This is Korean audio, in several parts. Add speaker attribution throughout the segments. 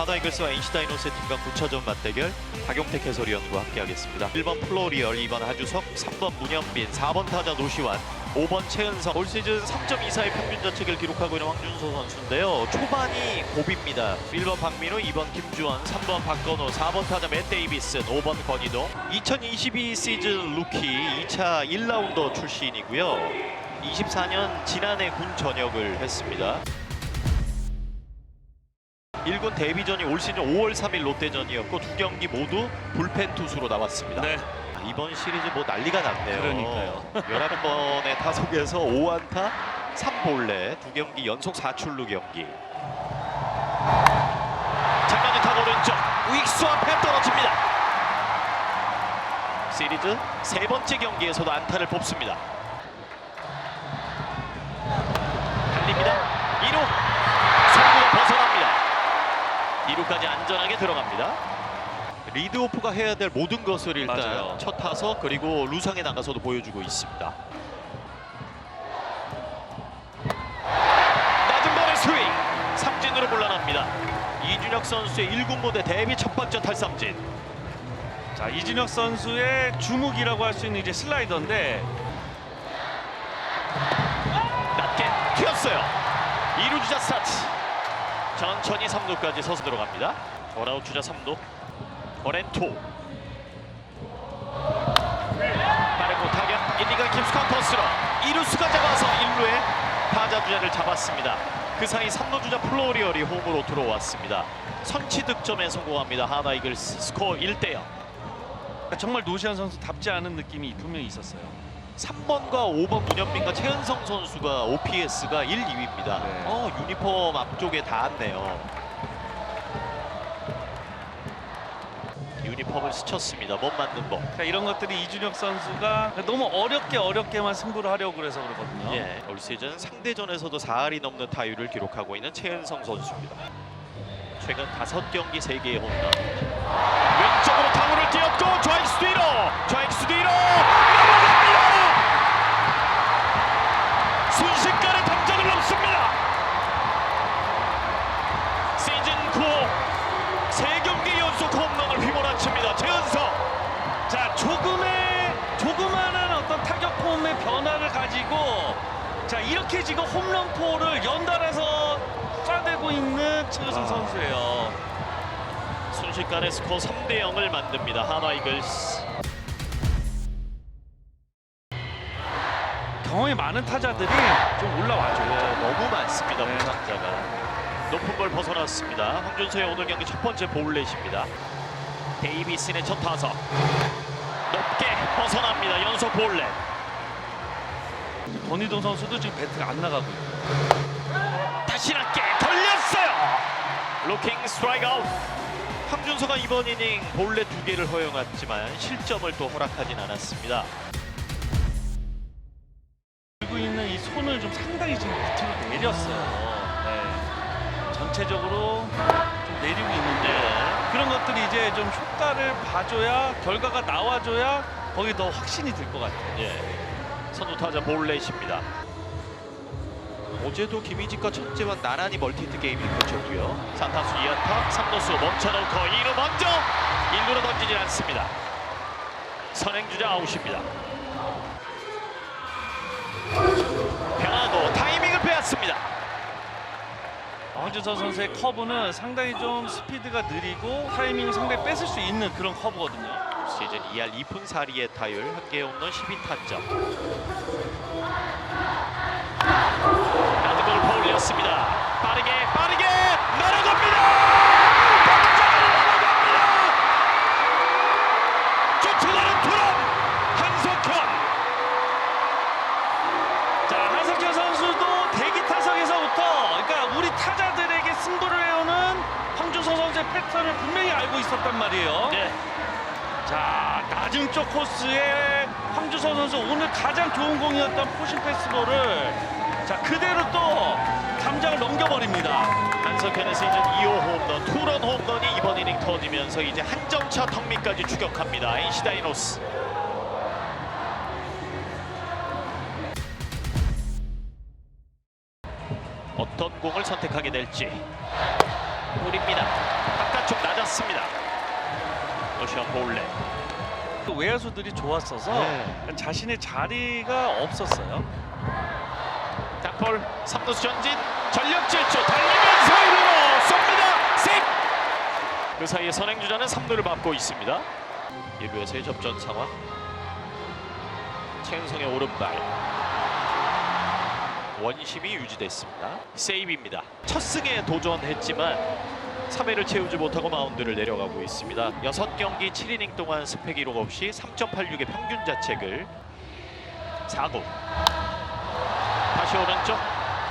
Speaker 1: 하나이글스와 NC 다이노스의 팀간 9차전 맞대결 박용택 해설위원과 함께하겠습니다. 1번 플로리얼, 2번 하주석, 3번 문현빈, 4번 타자 노시환, 5번 최은성. 올 시즌 3.24의 평균 자책을 기록하고 있는 황준소 선수인데요. 초반이 고비입니다. 1번 박민우, 2번 김주원, 3번 박건호, 4번 타자 맷 데이비슨, 5번 권희동. 2022 시즌 루키 2차 1라운더 출신이고요. 24년 지난해 군 전역을 했습니다. 1군 데뷔전이 올 시즌 5월 3일 롯데전이었고 두 경기 모두 불펜 투수로 나왔습니다.
Speaker 2: 네.
Speaker 1: 아, 이번 시리즈 뭐 난리가 났네요.
Speaker 2: 그러니까요.
Speaker 1: 11번의 타석에서 5안타 3볼넷 두 경기 연속 4출루 경기. 장면이 타고 오른쪽 우익수 앞에 떨어집니다. 시리즈 세 번째 경기에서도 안타를 뽑습니다. 2루 송구가 벗어납니다. 2루까지 안전하게 들어갑니다. 리드오프가 해야 될 모든 것을 일단
Speaker 2: 맞아요.
Speaker 1: 첫 타석 그리고 루상에 나가서도 보여주고 있습니다. 낮은 볼의 스윙 삼진으로 물러납니다. 이준혁 선수의 1군 무대 데뷔 첫 번째 탈삼진.
Speaker 2: 자 이진혁 선수의 주목이라고 할 수 있는 이제 슬라이더인데
Speaker 1: 낮게 튀었어요. 2루 주자 스타트. 천천히 3루까지 서서 들어갑니다. 원아웃 주자 3루. 버렌토. 빠르고 타격 1, 2간 김수칸 토스로 2루수가 잡아서 1루에 타자 주자를 잡았습니다. 그 사이 3루 주자 플로리얼이 홈으로 들어왔습니다. 선취 득점에 성공합니다. 하나 이글스 스코어 1대 0.
Speaker 2: 정말 노시안 선수답지 않은 느낌이 분명히 있었어요.
Speaker 1: 3번과 5번 문현빈과 최은성 선수가 OPS가 1, 2위입니다.
Speaker 2: 네.
Speaker 1: 어, 유니폼 앞쪽에 닿았네요. 유니폼을 스쳤습니다. 못 맞는 법.
Speaker 2: 그러니까 이런 것들이 이준혁 선수가 너무 어렵게 어렵게만 승부를 하려고 그래서 그러거든요.
Speaker 1: 예, 올 시즌 상대전에서도 4할이 넘는 타율을 기록하고 있는 최은성 선수입니다. 최근 5경기 3개의 홈런. 왼쪽으로 타구를 띄었고 좌익수 뒤로! 좌익
Speaker 2: 이렇게 지금 홈런포를 연달아서 쏴대고 있는 최우승
Speaker 1: 아.
Speaker 2: 선수예요.
Speaker 1: 순식간에 스코어 3대 0을 만듭니다. 하나 이글스.
Speaker 2: 경험이 많은 타자들이 좀 올라와줘요.
Speaker 1: 너무 많습니다.
Speaker 2: 네.
Speaker 1: 부상자가. 높은 볼 벗어났습니다. 황준서의 오늘 경기 첫 번째 볼넷입니다. 데이비슨의 첫 타석. 높게 벗어납니다. 연속 볼넷.
Speaker 2: 권희동 선수도 지금 배트가 안 나가고 있고.
Speaker 1: 다시 낮게 걸렸어요. 로킹 스트라이크 아웃. 황준서가 이번 이닝 볼넷 두 개를 허용했지만 실점을 또 허락하진 않았습니다.
Speaker 2: 들고 있는 이 손을 좀 상당히 지금 밑으로 내렸어요. 네. 전체적으로 좀 내리고 있는데
Speaker 1: 네.
Speaker 2: 그런 것들이 이제 좀 효과를 봐줘야 결과가 나와줘야 거기 더 확신이 들 것 같아요.
Speaker 1: 예. 선두 타자 볼넷입니다. 어제도 김희직과 천재만 나란히 멀티히트 게임이 펼쳤고요. 산타수 2안타, 3루수 멈춰놓고 2루 먼저 1루로 던지진 않습니다. 선행주자 아웃입니다. 변화도 타이밍을 빼앗습니다.
Speaker 2: 황준서 선수의 커브는 상당히 좀 스피드가 느리고 타이밍을 상당히 뺏을 수 있는 그런 커브거든요.
Speaker 1: 시즌 2할 2푼 4리의 타율, 한개 홈런 12타점. 낮은 볼 퍼올렸습니다. 빠르게 빠르게 날아갑니다.
Speaker 2: 패턴을 분명히 알고 있었단 말이에요.
Speaker 1: 네.
Speaker 2: 자 낮은 쪽 코스에 황주서 선수 오늘 가장 좋은 공이었던 포신 패스볼을 자 그대로 또 감장을 넘겨버립니다.
Speaker 1: 한석현의 시즌 2호 홈런, 투런 홈런이 이번 이닝 터지면서 이제 한 점차 턱밑까지 추격합니다. NC 다이노스. 어떤 공을 선택하게 될지. 볼입니다. 잡았습니다. 러시안 볼레.
Speaker 2: 또 외야수들이 좋았어서
Speaker 1: 네.
Speaker 2: 자신의 자리가 없었어요.
Speaker 1: 땅볼 3루수 전진 전력 질주 달리면서 1루로 쏩니다. 세. 그 사이에 선행주자는 3루를 밟고 있습니다. 1루에서의 접전 상황. 최은성의 오른발. 원심이 유지됐습니다. 세이브입니다. 첫 승에 도전했지만 3회를 채우지 못하고 마운드를 내려가고 있습니다. 6경기 7이닝 동안 스펙 기록 없이 3.86의 평균 자책을 4구 다시 오른쪽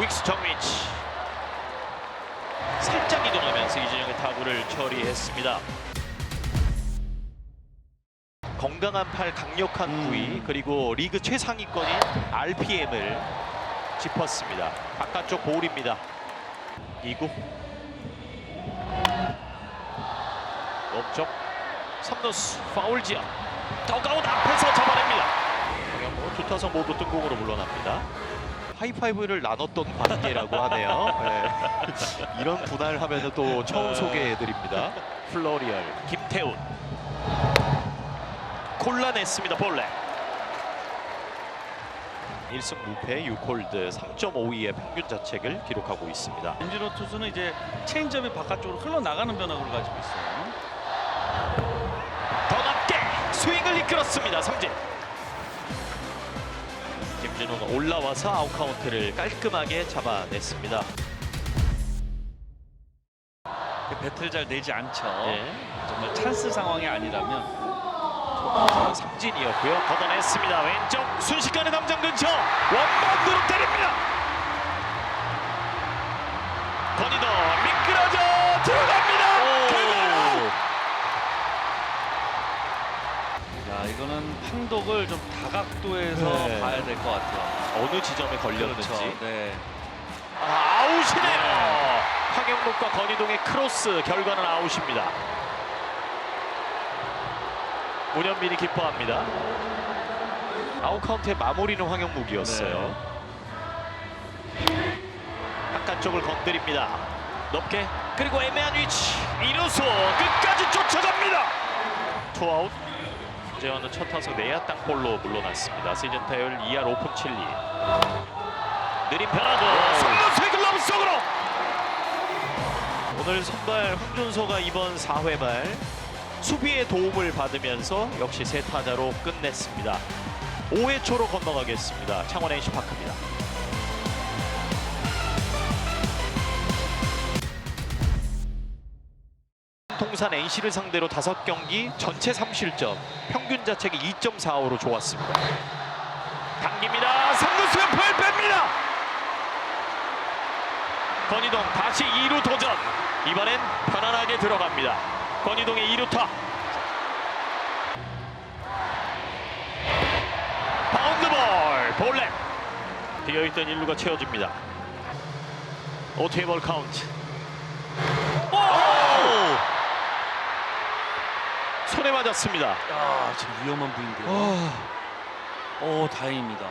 Speaker 1: 윅스 정위치 살짝 이동하면서 이진영의 타구를 처리했습니다. 건강한 팔, 강력한
Speaker 2: 음.
Speaker 1: 부위 그리고 리그 최상위권인 RPM을 짚었습니다. 바깥쪽 볼입니다. 2구 왼쪽 3루수 파울 지역 더가웃 앞에서 잡아냅니다. 정현모 두 타석 모두 뜬공으로 물러납니다. 하이파이브를 나눴던 관계라고 하네요. 네. 이런 분할 하면 또 처음 소개해드립니다. 플로리얼 김태훈 골라냈습니다. 볼레 1승 무패 6홀드 3.52의 평균 자책을 기록하고 있습니다.
Speaker 2: 엔지로 투수는 이제 체인지업이 바깥쪽으로 흘러나가는 변화를 가지고 있어요.
Speaker 1: 스윙을 이끌었습니다. 삼진. 김진호가 올라와서 아웃 카운트를 깔끔하게 잡아냈습니다.
Speaker 2: 배틀 잘 내지 않죠.
Speaker 1: 네.
Speaker 2: 정말 찬스 상황이 아니라면
Speaker 1: 자, 삼진이었고요. 걷어냈습니다. 왼쪽 순식간에 담장 근처 원바운드로 때립니다. 건이도
Speaker 2: 이거는 판독을 좀 다각도에서
Speaker 1: 네.
Speaker 2: 봐야 될 것 같아요.
Speaker 1: 어느 지점에 걸렸는지
Speaker 2: 그렇죠. 네.
Speaker 1: 아, 아웃이네요. 황영목과 건희동의 크로스 결과는 아웃입니다. 문현빈이 기뻐합니다. 아웃 카운트의 마무리는 황영묵이었어요. 바깥쪽을 건드립니다. 높게 그리고 애매한 위치 이루수 끝까지 쫓아갑니다. 투아웃 이재환은 첫 타석 내야 땅볼로 물러났습니다. 시즌 타율 2할 5푼 7리 느린 변화도 선수의 글러브 속으로 오늘 선발 황준서가 이번 4회 말 수비의 도움을 받으면서 역시 세 타자로 끝냈습니다. 5회 초로 건너가겠습니다. 창원 NC 파크입니다. 통산 NC를 상대로 5경기 전체 3실점, 평균 자책이 2.45로 좋았습니다. 당깁니다. 3루수 옆을 뺍니다. 건희동 다시 2루 도전. 이번엔 편안하게 들어갑니다. 건희동의 2루타. 바운드볼 볼넷. 비어있던 1루가 채워집니다. 오테이볼 카운트. 오! 손에 맞았습니다.
Speaker 2: 야 지금 위험한 부인데요.
Speaker 1: 아.
Speaker 2: 오 다행입니다.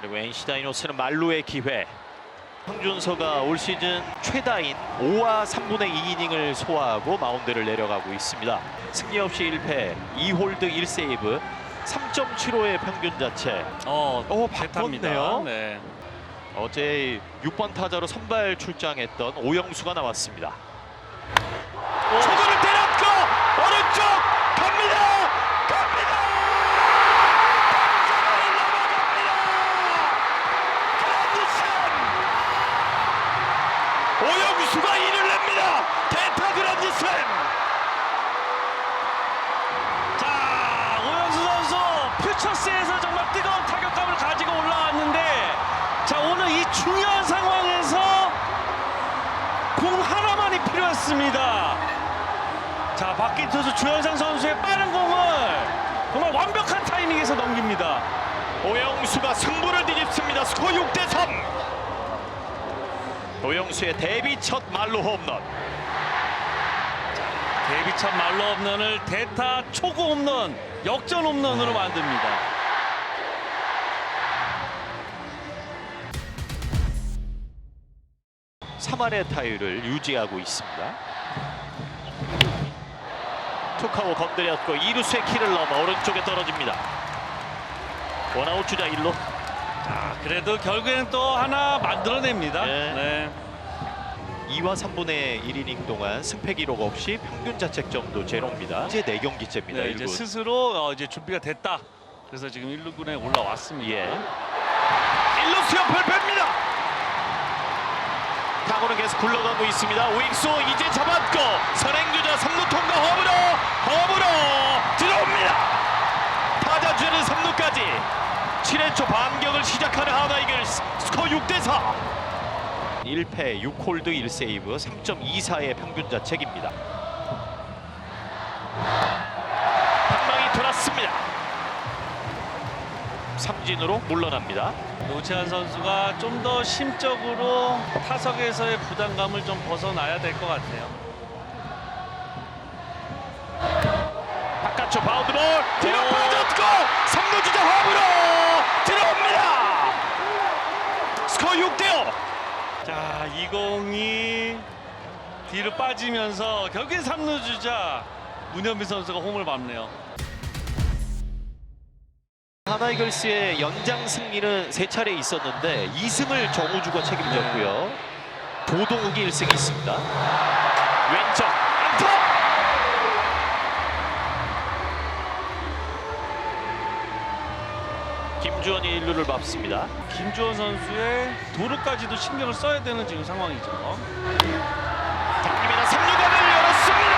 Speaker 1: 그리고 NC 다이노스는 말루의 기회. 황준서가 올 시즌 최다인 5와 3분의 2이닝을 소화하고 마운드를 내려가고 있습니다. 승리 없이 1패, 2홀드 1세이브, 3.75의 평균 자체.
Speaker 2: 어,
Speaker 1: 오,
Speaker 2: 대타입니다.
Speaker 1: 바꿨네요.
Speaker 2: 네.
Speaker 1: 어제 6번 타자로 선발 출장했던 오영수가 나왔습니다.
Speaker 2: 오,
Speaker 1: 초구를 때렸고 오른쪽 갑니다. 갑니다. 그란드슬! 오영수가 이를 냅니다. 대타 그란드슬.
Speaker 2: 자 오영수 선수 퓨처스에서 정말 뜨거운 타격감을 가지고 올라왔는데 자 오늘 이 중요한 상황에서 공 하나만이 필요했습니다. 자 바뀐 투수 주현상 선수의 빠른 공을 정말 완벽한 타이밍에서 넘깁니다.
Speaker 1: 오영수가 승부를 뒤집습니다. 스코어 6대 3. 오영수의 데뷔 첫 말로 홈런.
Speaker 2: 데뷔 첫 말로 홈런을 대타 초구 홈런 역전 홈런으로 만듭니다.
Speaker 1: 3할의 타율을 유지하고 있습니다. 투카워 건드렸고 2루수의 키를 넘어 오른쪽에 떨어집니다. 원아웃 주자 1루.
Speaker 2: 자, 그래도 결국에는 또 하나 만들어냅니다.
Speaker 1: 네.
Speaker 2: 네.
Speaker 1: 2와 3분의 1이닝 동안 승패 기록 없이 평균 자책점도 제로입니다. 이제 4경기째입니다.
Speaker 2: 네, 이제
Speaker 1: 1군.
Speaker 2: 스스로 어, 이제 준비가 됐다. 그래서 지금 1루군에 올라왔습니다.
Speaker 1: 예. 1루 수 옆을 뺍니다. 타구는 계속 굴러가고 있습니다. 우익수 이제 잡았고 선행주자 3루 통과 홈으로 홈으로 들어옵니다. 타자 주자는 3루까지 7회 초 반격을 시작하는 하나 이글스 스코어 6대 4. 1패 6홀드 1세이브 3.24의 평균 자책입니다. 방망이 돌았습니다. 삼진으로 물러납니다.
Speaker 2: 노채한 선수가 좀 더 심적으로 타석에서의 부담감을 좀 벗어나야 될 것 같아요.
Speaker 1: 바깥쪽 바운드볼 뒤로
Speaker 2: 오.
Speaker 1: 빠졌고 3루 주자 홈으로 들어옵니다. 스코어 6대 5.
Speaker 2: 자, 이 공이 뒤로 빠지면서 결국엔 3루 주자 문현빈 선수가 홈을 밟네요.
Speaker 1: 하나이글스의 연장 승리는 세 차례 있었는데 2승을 정우주가 책임졌고요. 조동욱이 1승이 있습니다. 왼쪽 안타. 김주원이 1루를 밟습니다.
Speaker 2: 김주원 선수의 도루까지도 신경을 써야 되는 지금 상황이죠.
Speaker 1: 당김이나 3루간을 열었습니다.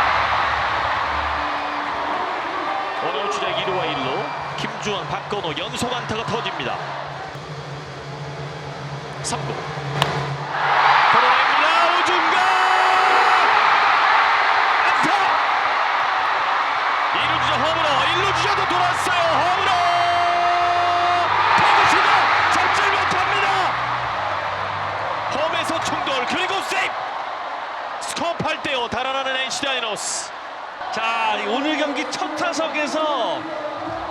Speaker 1: 주자 2루와 1루 김주원, 박건호 연속 안타가 터집니다. 3루 걸어냅니다. 우중간 안타 2루 주자 홈으로 1루 주자도 돌았어요. 홈으로 타구수가 잡질 못합니다. 홈에서 충돌 그리고 세이프 스코어 8대5 달아나는 NC 다이노스
Speaker 2: 자, 오늘 경기 첫 타석에서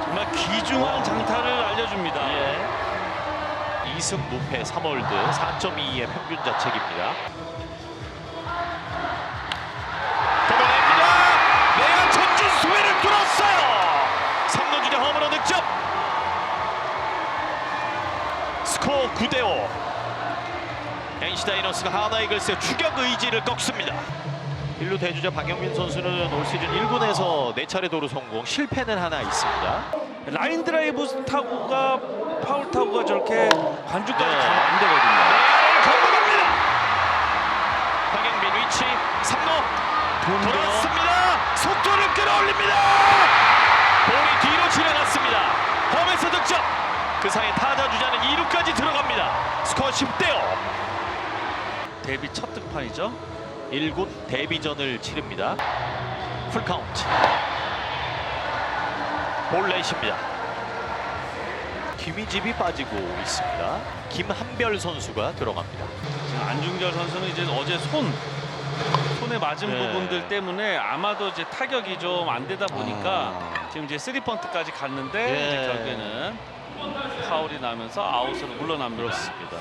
Speaker 2: 정말 귀중한 장타를 알려줍니다.
Speaker 1: 예. 2승 무패 3홀드 4.22의 평균 자책입니다. 걷어냅니다. 내가 전진 수비를 뚫었어요. 3루 주자 홈으로 득점. 스코어 9대 5 NC 다이노스가 하나 이글스의 추격 의지를 꺾습니다 1루 대주자 박영민 선수는 올 시즌 1군에서 4차례 도루 성공 실패는 하나 있습니다
Speaker 2: 라인 드라이브 타구가 파울 타구가 저렇게 반죽까지
Speaker 1: 네.
Speaker 2: 가면 안 되거든요.
Speaker 1: 네, 건너갑니다. 박영빈 위치 3루 돌았습니다. 속도를 끌어올립니다. 볼이 뒤로 지나갔습니다. 홈에서 득점. 그 사이 타자 주자는 2루까지 들어갑니다. 스코어 10대 5.
Speaker 2: 데뷔 첫 득판이죠.
Speaker 1: 1군 데뷔전을 치릅니다. 풀카운트. 볼 내십니다. 김희집이 빠지고 있습니다. 김한별 선수가 들어갑니다.
Speaker 2: 안중결 선수는 이제 어제 손 손에 맞은
Speaker 1: 네.
Speaker 2: 부분들 때문에 아마도 이제 타격이 좀 안 되다 보니까 지금 이제 쓰리 펀트까지 갔는데
Speaker 1: 아. 예.
Speaker 2: 이제 결국에는 파울이 나면서 아웃으로 물러납니다.
Speaker 1: 그렇습니다.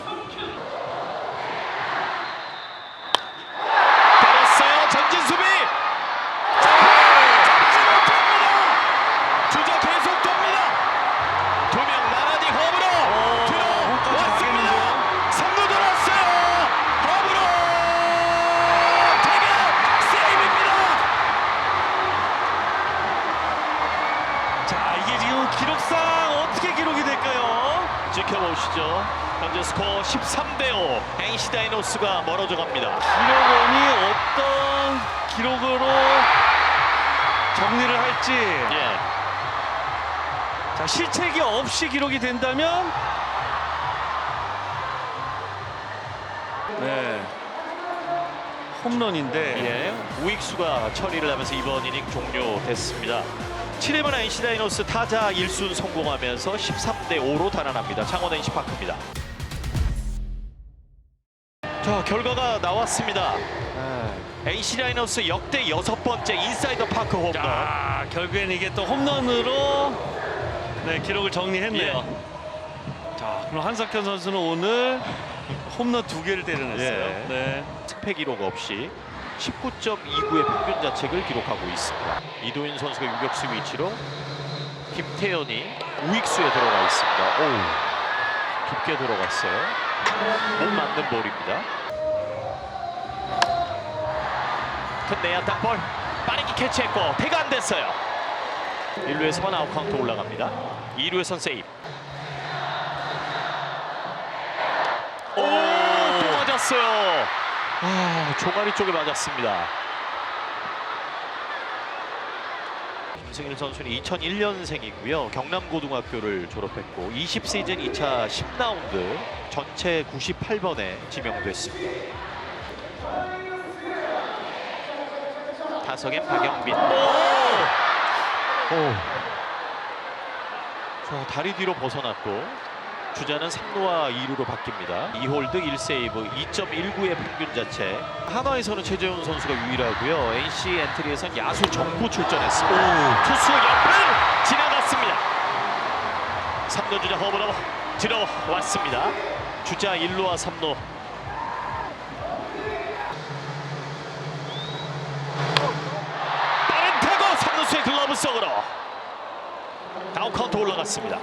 Speaker 1: 지켜보시죠. 현재 스코어 13대 5. NC 다이노스가 멀어져 갑니다.
Speaker 2: 기록원이 어떤 기록으로 정리를 할지
Speaker 1: 예.
Speaker 2: 자 실책이 없이 기록이 된다면 네 홈런인데
Speaker 1: 예, 우익수가 처리를 하면서 이번 이닝 종료됐습니다. 7회만 NC 다이노스 타자 1순 성공하면서 13대 5로 달아납니다. 창원 NC 파크입니다. 자, 결과가 나왔습니다. NC 다이노스 역대 여섯 번째 인사이더 파크 홈런.
Speaker 2: 자 결국엔 이게 또 홈런으로 네 기록을 정리했네요. 자 그럼 한석현 선수는 오늘 홈런 두 개를 때려냈어요.
Speaker 1: 예.
Speaker 2: 네.
Speaker 1: 승패 기록 없이 19.29의 평균 자책을 기록하고 있습니다. 이도인 선수가 유격수 위치로 김태현이 우익수에 들어가 있습니다. 오, 깊게 들어갔어요. 못 맞는 볼입니다. 큰 내야 땅볼 빠르게 캐치했고 태가 안 됐어요. 1루에서만 아웃 카운트 올라갑니다. 2루에선 세이브. 오, 또 맞았어요. 아, 종아리 쪽에 맞았습니다. 김승일 선수는 2001년생이고요. 경남고등학교를 졸업했고 20시즌 2차 10라운드 전체 98번에 지명됐습니다. 타석엔 박영빈. 오! 오. 자, 다리 뒤로 벗어났고 주자는 3루와 2루로 바뀝니다. 2홀드 1세이브 2.19의 평균 자체. 한화에서는 최재훈 선수가 유일하고요. NC 엔트리에선 야수 정부 출전했습니다. 투수 옆을 지나갔습니다. 3루 주자 홈으로 들어왔습니다. 주자 1루와 3루. 빠른 타고 3루수의 글러브 속으로 다운 카운트 올라갔습니다.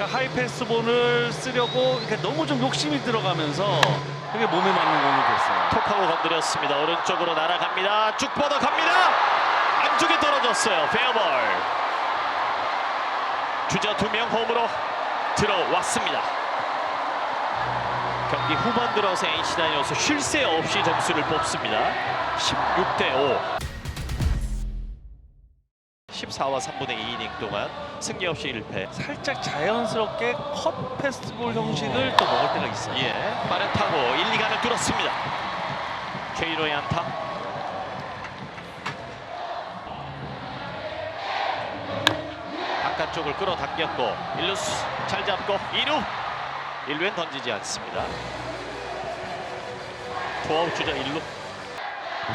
Speaker 2: 그러니까 하이패스 볼을 쓰려고 이렇게 너무 좀 욕심이 들어가면서 그게 몸에 맞는 공이 됐어요.
Speaker 1: 톡하고 건드렸습니다. 오른쪽으로 날아갑니다. 쭉 뻗어갑니다. 안쪽에 떨어졌어요. 페어볼. 주자 두 명 홈으로 들어왔습니다. 경기 후반 들어서 NC 다이노스 쉴 새 없이 점수를 뽑습니다. 16대 5. 14와 3분의 2이닝 동안 승리 없이 1패.
Speaker 2: 살짝 자연스럽게 컷 패스트볼 형식을 또 먹을 때가 있어요.
Speaker 1: 예, 빠른 타고 1, 2간을 뚫었습니다. 최인호의 안타. 바깥쪽을 끌어당겼고 1루수 잘 잡고 2루 1루엔 던지지 않습니다. 투아웃 주자 1루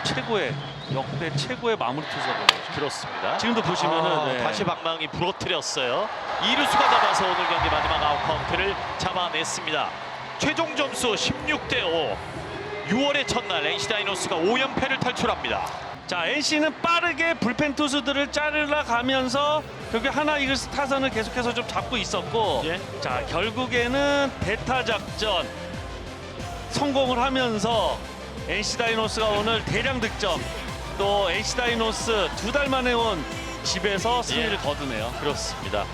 Speaker 2: 최고의 역대 최고의 마무리 투수거든요.
Speaker 1: 그렇습니다.
Speaker 2: 지금도 보시면은
Speaker 1: 아,
Speaker 2: 네.
Speaker 1: 다시 방망이 부러뜨렸어요. 이루수가 잡아서 오늘 경기 마지막 아웃 카운트를 잡아냈습니다. 최종 점수 16대 5. 6월의 첫날 NC 다이노스가 5연패를 탈출합니다.
Speaker 2: 자 NC는 빠르게 불펜 투수들을 자르러 가면서 결국 하나 이글스 타선을 계속해서 좀 잡고 있었고
Speaker 1: 예.
Speaker 2: 자 결국에는 대타 작전 성공을 하면서 NC 다이노스가 오늘 대량 득점 또 NC 다이노스 두 달 만에 온 집에서 승리를
Speaker 1: 예.
Speaker 2: 거두네요.
Speaker 1: 그렇습니다.